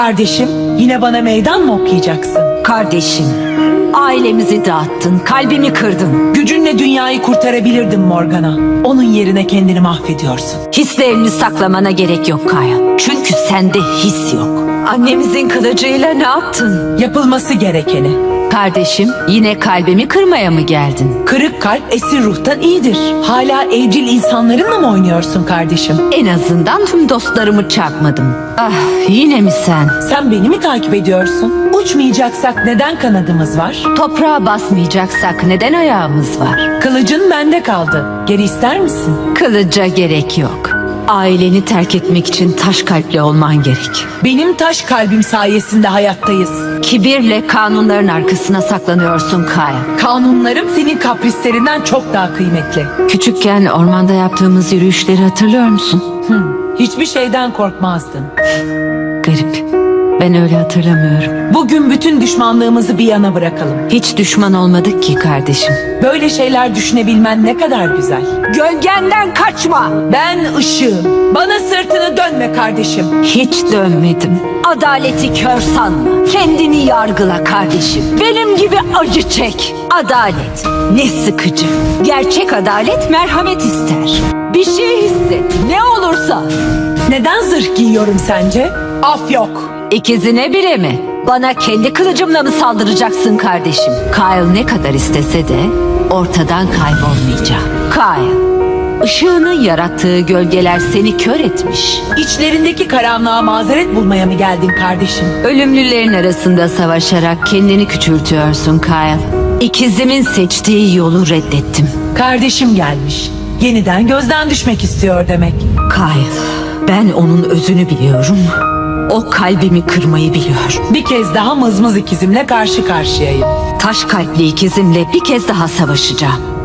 Kardeşim yine bana meydan mı okuyacaksın? Kardeşim, ailemizi dağıttın, kalbimi kırdın. Gücünle dünyayı kurtarabilirdin Morgana. Onun yerine kendini mahvediyorsun. Hislerini saklamana gerek yok Kaya. Çünkü sende his yok. Annemizin kılıcıyla ne yaptın? Yapılması gerekeni. Kardeşim, yine kalbimi kırmaya mı geldin? Kırık kalp esir ruhtan iyidir. Hala evcil insanlarınla mı oynuyorsun kardeşim? En azından tüm dostlarımı çarpmadım. Ah, yine mi sen? Sen beni mi takip ediyorsun? Uçmayacaksak neden kanadımız var? Toprağa basmayacaksak neden ayağımız var? Kılıcın bende kaldı. Geri ister misin? Kılıca gerek yok. Aileni terk etmek için taş kalpli olman gerek. Benim taş kalbim sayesinde hayattayız. Kibirle kanunların arkasına saklanıyorsun Kaya. Kanunlarım senin kaprislerinden çok daha kıymetli. Küçükken ormanda yaptığımız yürüyüşleri hatırlıyor musun? Hiçbir şeyden korkmazdın. Garip. Ben öyle hatırlamıyorum. Bugün bütün düşmanlığımızı bir yana bırakalım. Hiç düşman olmadık ki kardeşim. Böyle şeyler düşünebilmen ne kadar güzel. Gölgenden kaçma. Ben ışığım. Bana sırtını dönme kardeşim. Hiç dönmedim. Adaleti kör sanma. Kendini yargıla kardeşim. Benim gibi acı çek. Adalet ne sıkıcı. Gerçek adalet merhamet ister. Bir şey hisset ne olursa. Neden zırh giyiyorum sence? Af yok. İkizine bile mi? Bana kendi kılıcımla mı saldıracaksın kardeşim? Kyle ne kadar istese de ortadan kaybolmayacak. Kyle, ışığını yarattığı gölgeler seni kör etmiş. İçlerindeki karanlığa mazeret bulmaya mı geldin kardeşim? Ölümlülerin arasında savaşarak kendini küçültüyorsun Kyle. İkizimin seçtiği yolu reddettim. Kardeşim gelmiş. Yeniden gözden düşmek istiyor demek. Kyle, ben onun özünü biliyorum. O kalbimi kırmayı biliyor. Bir kez daha mızmız ikizimle karşı karşıyayım. Taş kalpli ikizimle bir kez daha savaşacağım.